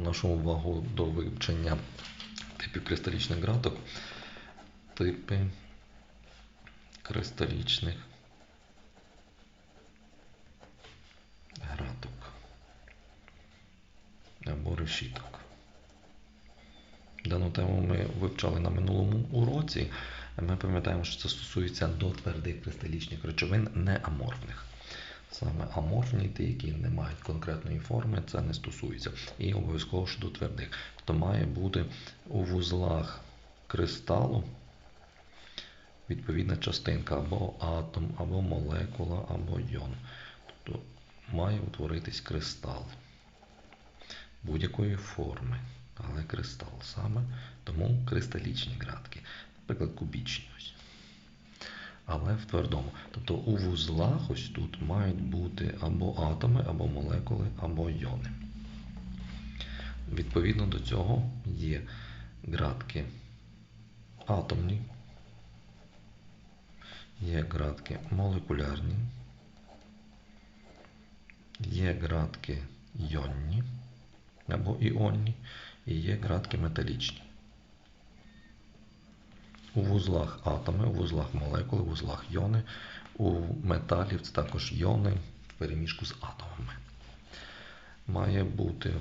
нашу увагу до вивчення типів кристалічних граток. Типи кристалічних граток або решіток. Дану тему ми вивчали на минулому уроці. Ми пам'ятаємо, що це стосується до твердих кристалічних речовин неаморфних. Саме аморфні, ті, які не мають конкретної форми, це не стосується. І обов'язково що до твердих. То має бути у вузлах кристалу відповідна частинка або атом, або молекула, або йон. Тобто має утворитись кристал будь-якої форми, але кристал саме, тому кристалічні градки, наприклад, кубічні. ось. Але в твердому. Тобто у вузлах ось тут мають бути або атоми, або молекули, або йони. Відповідно до цього є градки атомні, є градки молекулярні, є градки йонні або іонні, і є градки металічні. У вузлах атоми, у вузлах молекули, у вузлах йони, у металів це також йони в переміжку з атомами. Має бути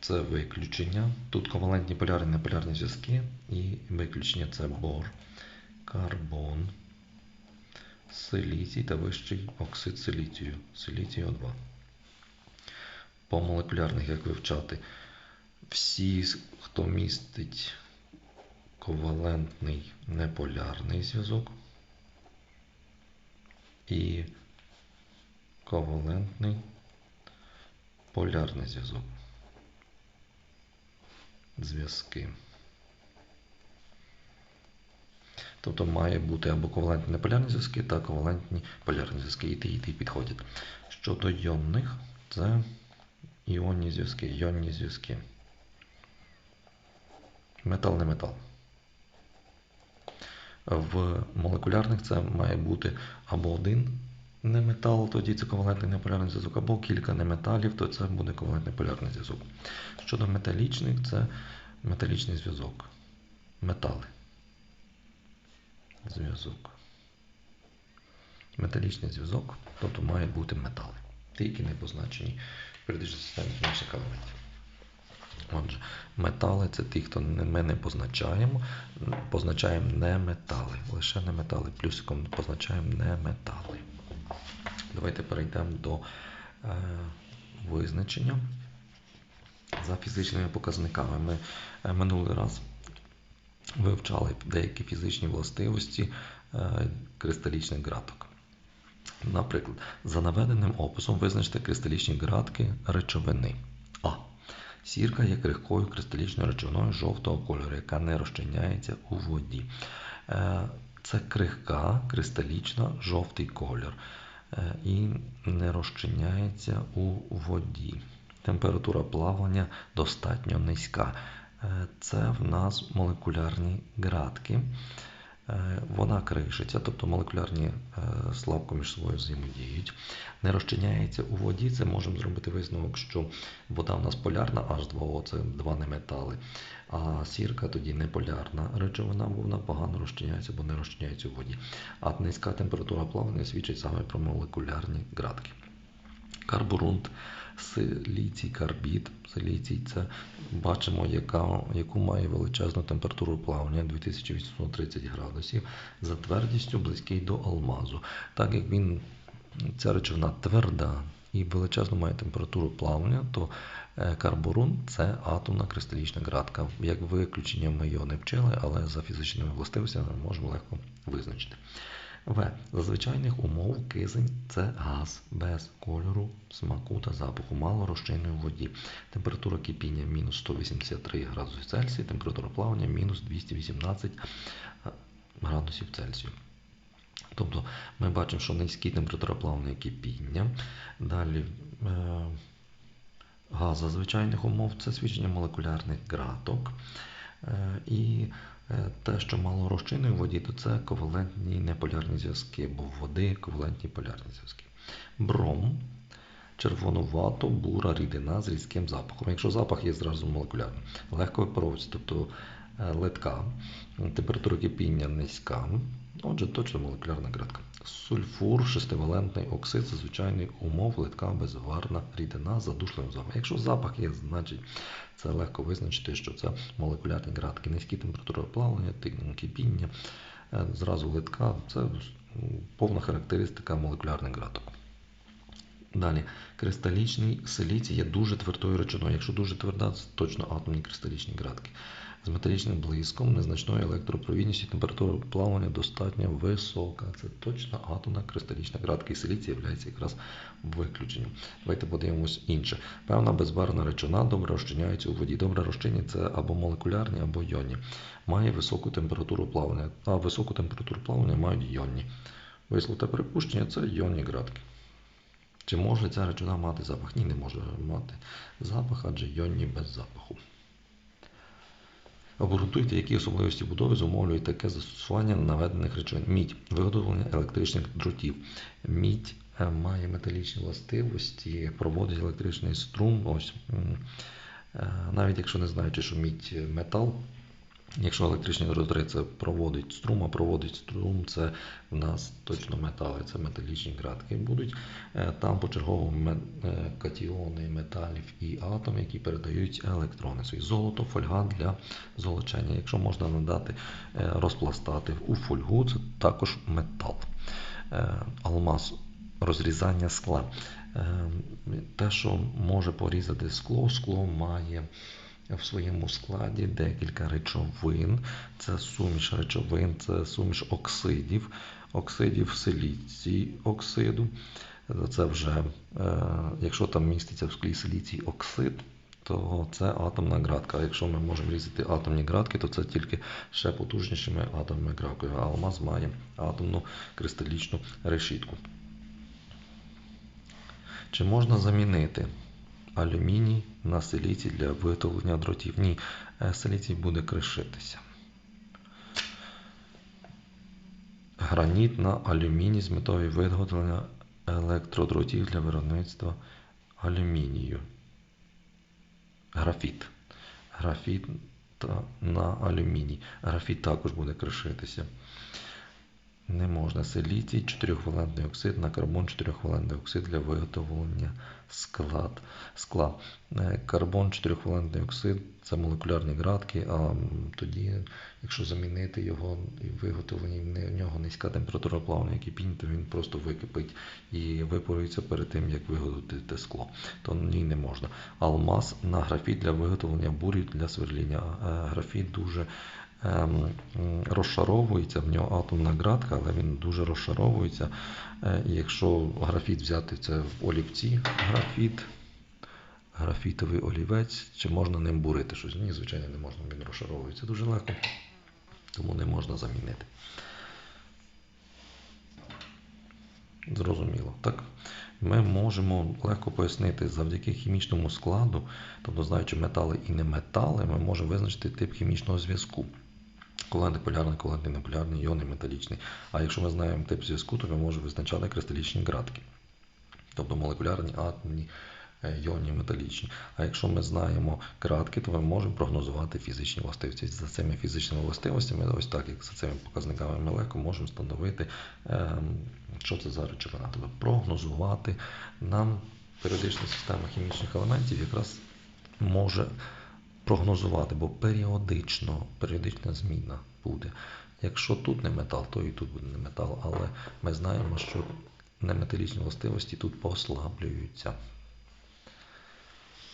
це виключення. Тут ковалентні полярні неполярні зв'язки і виключення це бор, карбон, силіцій та вищий оксид силіцію, силіцію О2. По молекулярних, як вивчати, всі, хто містить ковалентний неполярний зв'язок і ковалентний полярний зв'язок. Зв'язки. Тобто має бути або ковалентні неполярні зв'язки, та ковалентні полярні зв'язки. І ті, і ті підходять. Щодо йонних, це іонні зв'язки, йонні зв'язки. Метал не метал. В молекулярних це має бути або один неметал, тоді це ковалентний неполярний зв'язок, або кілька неметалів, то це буде ковалентний полярний зв'язок. Щодо металічних, це металічний зв'язок. Метали. Зв'язок. Металічний зв'язок, тобто має бути метали. Ті, які не позначені в періодичній системі хімічних елементів. Отже, метали це ті, хто ми не позначаємо. Позначаємо не метали. Лише не метали. Плюсиком позначаємо не метали. Давайте перейдемо до е, визначення за фізичними показниками. Ми е, минулий раз вивчали деякі фізичні властивості е, кристалічних граток. Наприклад, за наведеним описом визначте кристалічні градки речовини. Сірка є крихкою кристалічною речовиною жовтого кольору, яка не розчиняється у воді. Е, це крихка, кристалічна, жовтий колір е, і не розчиняється у воді. Температура плавлення достатньо низька. Е, це в нас молекулярні градки. Е, вона кришиться, тобто молекулярні е, слабко між собою взаємодіють. Не розчиняється у воді, це можемо зробити висновок, що вода в нас полярна, H2O це два неметали. А сірка тоді не полярна речовина, бо вона погано розчиняється, бо не розчиняється у воді. А низька температура плавлення свідчить саме про молекулярні градки. Карбурунт силіцій карбід. Силіцій це бачимо, яка, яку має величезну температуру плавлення 2830 градусів за твердістю близький до алмазу. Так як він, ця речовина тверда і величезну має температуру плавлення, то е, карбурун це атомна кристалічна градка. Як виключення ми його не вчили, але за фізичними властивостями ми можемо легко визначити. В. За звичайних умов кизень це газ без кольору, смаку та запаху, мало розчинної воді. Температура кипіння мінус 183 градуси Цельсія, температура плавання мінус 218 градусів Цельсію. Тобто ми бачимо, що низькі температура плавання кипіння. Далі е, газ за звичайних умов це свідчення молекулярних граток. Е, і Е, те, що мало розчини в воді, то це ковалентні неполярні зв'язки, бо в води ковалентні полярні зв'язки. Бром червонувато бура рідина з різким запахом. Якщо запах є зразу молекулярний. Легко випаровується, тобто е, литка, температура кипіння низька. Отже, точно молекулярна градка. Сульфур, шестивалентний оксид це звичайний умов литка безварна рідина з задушливим запахом. Якщо запах є, значить це легко визначити, що це молекулярні градки. Низькі температури плавлення, кипіння, е, зразу литка це повна характеристика молекулярних градок. Далі, кристалічний силіцій є дуже твердою речовиною. Якщо дуже тверда, це точно атомні кристалічні градки. З металічним блиском, незначною електропровідністю, температура плавання достатньо висока. Це точно атомна кристалічна градка. І силіцій є якраз виключенням. Давайте подивимось інше. Певна безбарвна речовина добре розчиняється у воді. Добре розчинні це або молекулярні, або йонні. Має високу температуру плавання, а високу температуру плавання мають йонні. Висловте припущення це йонні градки. Чи може ця речовина мати запах? Ні, не може мати запах, адже йонні без запаху. Обґрунтуйте, які особливості будови зумовлюють таке застосування наведених речовин. Мідь, виготовлення електричних дротів. Мідь е, має металічні властивості, проводить електричний струм. Ось, е, Навіть якщо не знаючи, що мідь метал, Якщо електричні дроти це проводить струм, а проводить струм, це в нас точно метали, це металічні градки будуть. Е, там почергово е, катіони металів і атом, які передають електрони. Золото, фольга для золочення. Якщо можна надати, е, розпластати у фольгу, це також метал. Алмаз розрізання скла. Те, що може порізати скло, скло має в своєму складі декілька речовин. Це суміш речовин, це суміш оксидів, оксидів силіцій оксиду. Це вже, е, Якщо там міститься в склі силіцій оксид, то це атомна градка. А якщо ми можемо різати атомні градки, то це тільки ще потужнішими атомними градками. А алмаз має атомну кристалічну решітку. Чи можна замінити алюміній на силіцій для виготовлення дротів. Ні, е, буде кришитися. Граніт на алюміній з метою виготовлення електродротів для виробництва алюмінію. Графіт. Графіт на алюміній. Графіт також буде кришитися. Не можна силіцій, 4-валентний оксид на карбон 4-валентний оксид для виготовлення склад, скла. Е, карбон 4-валентний оксид це молекулярні градки, а тоді, якщо замінити його і виготовлення в нього низька температура плавлення кипінь, то він просто википить і випарується перед тим, як виготовити скло. То ні не можна. Алмаз на графіт для виготовлення бурів для сверління. Графіт дуже розшаровується, в нього атомна градка, але він дуже розшаровується. Е, якщо графіт взяти це в олівці, графіт, графітовий олівець, чи можна ним бурити щось? Ні, звичайно, не можна, він розшаровується дуже легко, тому не можна замінити. Зрозуміло. Так, Ми можемо легко пояснити, завдяки хімічному складу, тобто знаючи метали і не метали, ми можемо визначити тип хімічного зв'язку. Коленти полярний, коленти неполярний, іони металічний. А якщо ми знаємо тип зв'язку, то ми можемо визначати кристалічні градки. Тобто молекулярні, атомні, е, іонні, металічні. А якщо ми знаємо градки, то ми можемо прогнозувати фізичні властивості. За цими фізичними властивостями, ось так, як за цими показниками ми легко можемо встановити, ем, що це за речовина. Тобто прогнозувати нам періодична система хімічних елементів якраз може прогнозувати, бо періодично, періодична зміна буде. Якщо тут не метал, то і тут буде не метал, але ми знаємо, що неметалічні властивості тут послаблюються.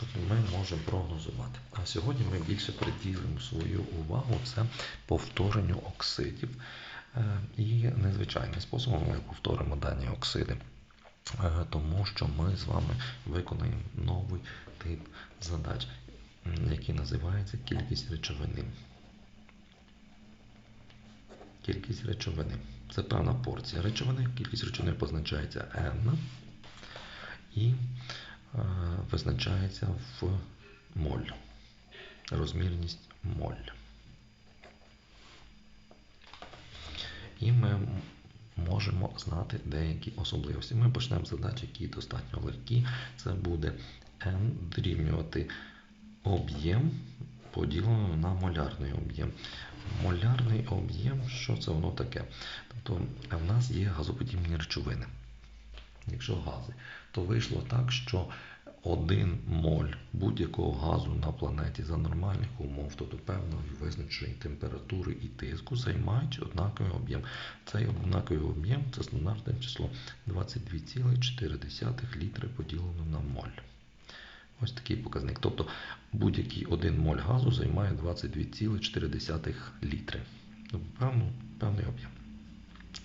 Тобто ми можемо прогнозувати. А сьогодні ми більше приділимо свою увагу це повторенню оксидів. Е, і незвичайним способом ми повторимо дані оксиди. Е, тому що ми з вами виконаємо новий тип задач який називається кількість речовини. Кількість речовини. Це певна порція речовини. Кількість речовини позначається N і е, визначається в моль. Розмірність моль. І ми можемо знати деякі особливості. Ми почнемо з задач, які достатньо легкі. Це буде n дорівнювати об'єм поділено на молярний об'єм. Молярний об'єм, що це воно таке? Тобто в нас є газоподібні речовини. Якщо гази, то вийшло так, що один моль будь-якого газу на планеті за нормальних умов, тобто певної визначеної температури і тиску, займають однаковий об'єм. Цей однаковий об'єм це стандартне число 22,4 літри поділено на моль. Ось такий показник. Тобто будь-який один моль газу займає 22,4 літри. Тобто певний об'єм.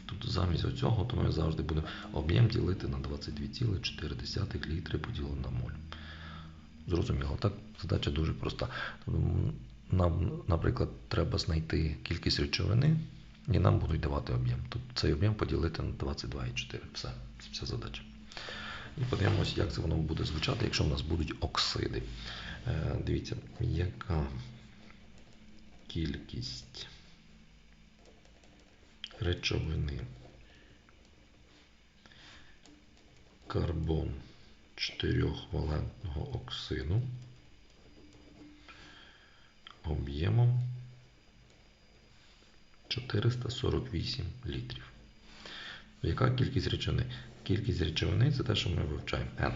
Тобто замість цього то ми завжди будемо об'єм ділити на 22,4 літри поділено на моль. Зрозуміло, так задача дуже проста. Тобто нам, наприклад, треба знайти кількість речовини, і нам будуть давати об'єм. Тобто цей об'єм поділити на 22,4. Все, це вся задача. І подивимося, як це воно буде звучати, якщо в нас будуть оксиди. Е, Дивіться, яка кількість речовини карбон 4-валентного оксиду об'ємом 448 літрів. Яка кількість речовини? Кількість речовини це те, що ми вивчаємо N.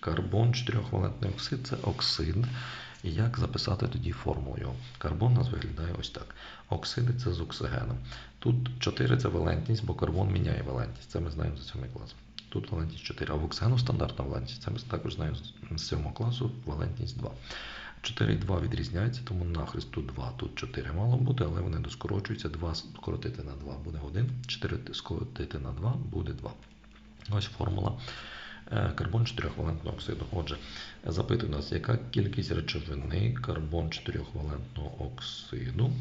Карбон 4-валентний оксид це оксид. І як записати тоді формулу? Карбон у нас виглядає ось так. Оксиди це з оксигеном. Тут 4 це валентність, бо карбон міняє валентність. Це ми знаємо з 7 класу. Тут валентність 4. А в оксигену стандартна валентність. Це ми також знаємо з 7 класу валентність 2. 4 і 2 відрізняються, тому нахрест тут 2, тут 4 мало бути, але вони доскорочуються. 2 скоротити на 2 буде 1, 4 скоротити на 2 буде 2. Ось формула карбон 4-валентного оксиду. Отже, запитує нас, яка кількість речовини карбон 4-валентного оксиду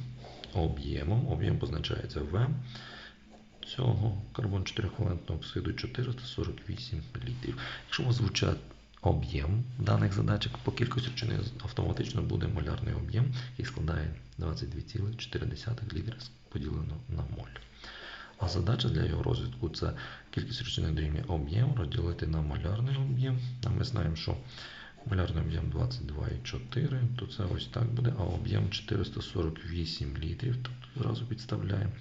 об'ємом, об'єм позначається В цього карбон 4-валентного оксиду 448 літрів. Якщо у вас звучать об'єм даних задачок, по кількості речовини автоматично буде молярний об'єм, який складає 22,4 літра поділено на моль. А задача для його розвитку це кількість речовини дорівнює об'єм розділити на молярний об'єм. А ми знаємо, що молярний об'єм 22,4, то це ось так буде, а об'єм 448 літрів, тобто зразу підставляємо.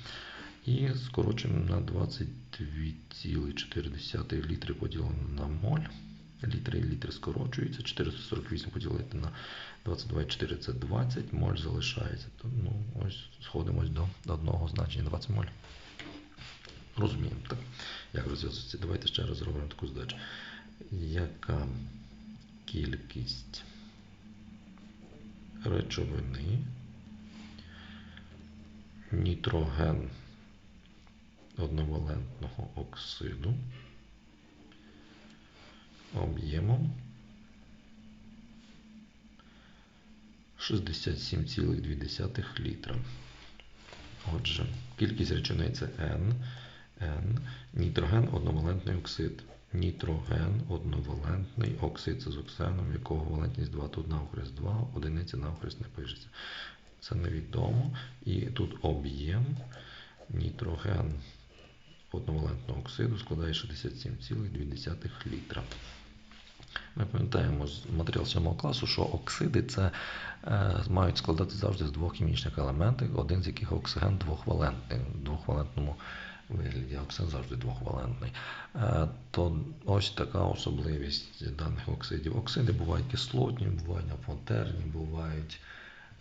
І скорочуємо на 22,4 літри поділено на моль. Літри і літри скорочуються, 448 поділити на 22,4 це 20, моль залишається. То, ну, ось Сходимось до одного значення 20 моль. Розуміємо, так? Як розв'язується? Давайте ще раз зробимо таку задачу. Яка кількість речовини нітроген одновалентного оксиду об'ємом 67,2 літра. Отже, кількість речовини це N. N. Нітроген одновалентний оксид. Нітроген одновалентний оксид з оксином, якого валентність 2, тут навхрест 2, одиниця навхрест не пишеться. Це невідомо. І тут об'єм нітроген одновалентного оксиду складає 67,2 літра. Ми пам'ятаємо з матеріалу 7 класу, що оксиди це е, мають складати завжди з двох хімічних елементів, один з яких оксиген двохвалентний. Двохвалентному вигляді оксид завжди двохвалентний. Е, то ось така особливість даних оксидів. Оксиди бувають кислотні, бувають афонтерні, бувають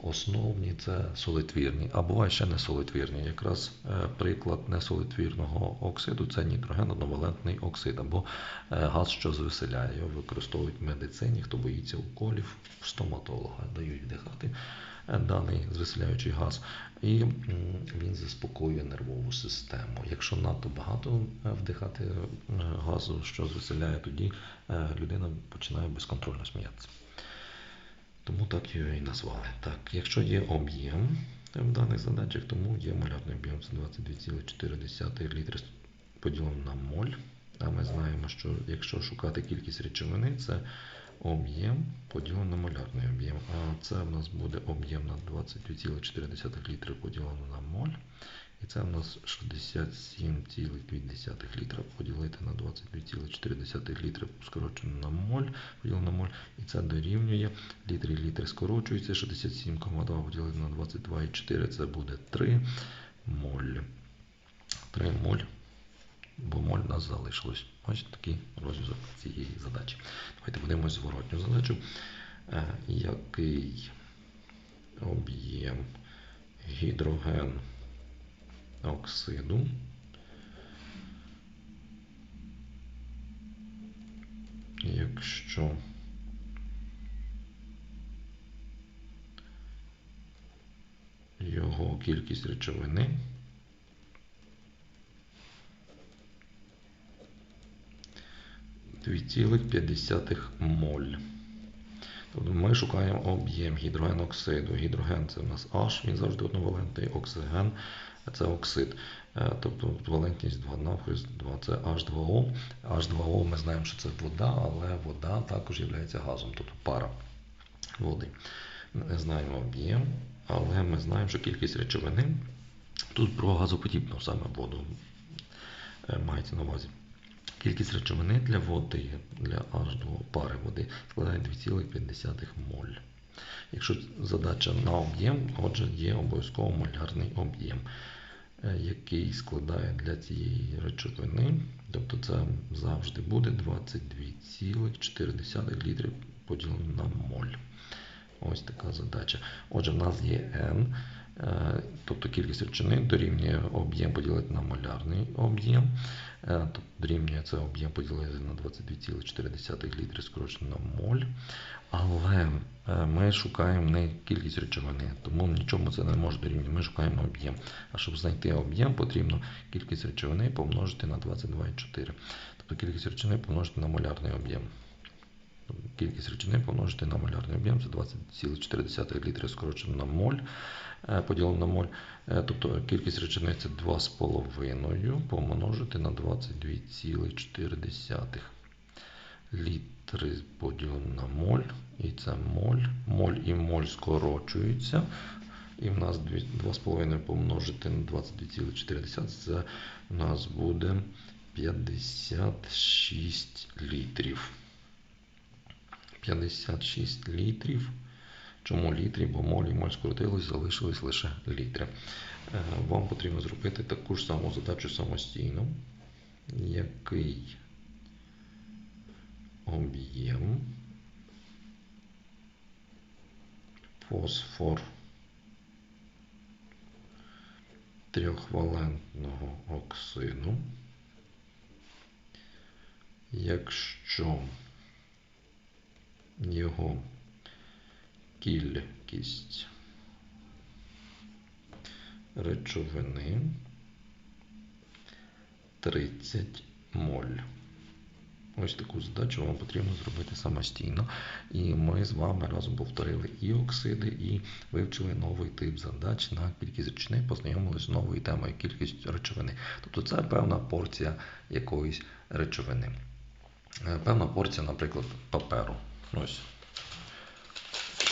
основні, це солитвірні, а бувають ще несолитвірні. Якраз е, приклад несолитвірного оксиду це нітроген одновалентний оксид, або е, газ, що звеселяє. Його використовують в медицині, хто боїться уколів, стоматолога дають вдихати даний звеселяючий газ, і він заспокоює нервову систему. Якщо надто багато вдихати газу, що звеселяє, тоді людина починає безконтрольно сміятися. Тому так його і назвали. Так, Якщо є об'єм в даних задачах, тому є молярний об'єм це 22,4 літри поділено на моль. А ми знаємо, що якщо шукати кількість речовини, це об'єм поділено на молярний об'єм. А це в нас буде об'єм на 22,4 літри поділено на моль. І це в нас 67,2 літра поділити на 22,4 літри скорочено на моль, поділено на моль. І це дорівнює літри літри скорочується. 67,2 поділити на 22,4 це буде 3 моль. 3 моль, бо моль у нас залишилось. Ось такий розв'язок цієї задачі. Давайте подивимось зворотню задачу. Е, Який об'єм гідроген оксиду якщо його кількість речовини Дві цілих 50 моль. Тобто ми шукаємо об'єм гідрогеноксиду. Гідроген це у нас H, він завжди одновалентний, оксиген це оксид. Е, Тобто валентність 2 навхрест 2 це H2O. H2O ми знаємо, що це вода, але вода також є газом, тобто пара води. Не знаємо об'єм, але ми знаємо, що кількість речовини тут про газоподібну саме воду е, мається на увазі. Кількість речовини для води, для H2 пари води складає 2,5 моль. Якщо задача на об'єм, отже, є обов'язково молярний об'єм, е, який складає для цієї речовини, тобто це завжди буде 22,4 літри поділено на моль. Ось така задача. Отже, в нас є N, тобто кількість речовини дорівнює об'єм поділити на молярний об'єм. Е, Тобто дорівнює це об'єм поділити на 22,4 літри скорочено на моль. Але е, ми шукаємо не кількість речовини, тому нічому це не може дорівнювати. Ми шукаємо об'єм. А щоб знайти об'єм, потрібно кількість речовини помножити на 22,4. Тобто кількість речовини помножити на молярний об'єм. Кількість речовини помножити на молярний об'єм, це 20,4 літри скорочено на моль, е, поділено на моль. Е, Тобто кількість речовини це 2,5 помножити на 22,4 літри поділено на моль. І це моль. Моль і моль скорочуються. І в нас 2,5 помножити на 22,4, це у нас буде 56 літрів. 56 літрів. Чому літрів? Бо моль і моль скоротились, залишились лише літри. Е, Вам потрібно зробити таку ж саму задачу самостійно. Який об'єм фосфор трьохвалентного оксиду, якщо його кількість речовини 30 моль. Ось таку задачу вам потрібно зробити самостійно. І ми з вами разом повторили і оксиди, і вивчили новий тип задач на кількість речовини, познайомилися з новою темою кількість речовини. Тобто це певна порція якоїсь речовини. Е, Певна порція, наприклад, паперу. Ось.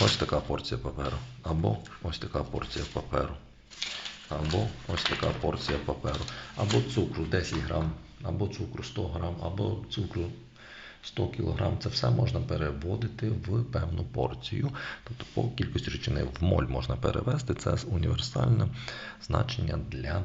Ось така порція паперу. Або ось така порція паперу. Або ось така порція паперу. Або цукру 10 грам, або цукру 100 грам, або цукру 100 кг. Це все можна переводити в певну порцію. Тобто по кількості речовини в моль можна перевести. Це універсальне значення для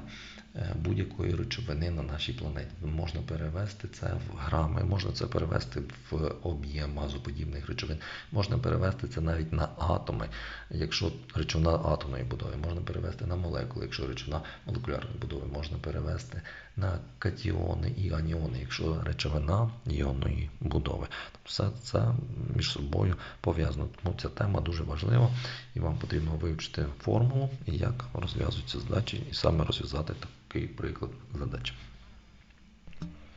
будь-якої речовини на нашій планеті. Можна перевести це в грами, можна це перевести в об'єм газоподібних речовин, можна перевести це навіть на атоми, якщо речовина атомної будови, можна перевести на молекули, якщо речовина молекулярної будови, можна перевести на катіони і аніони, якщо речовина іонної будови. Все це між собою пов'язано. Тому ця тема дуже важлива і вам потрібно вивчити формулу і як розв'язуються задачі, і саме розв'язати такий приклад задачі.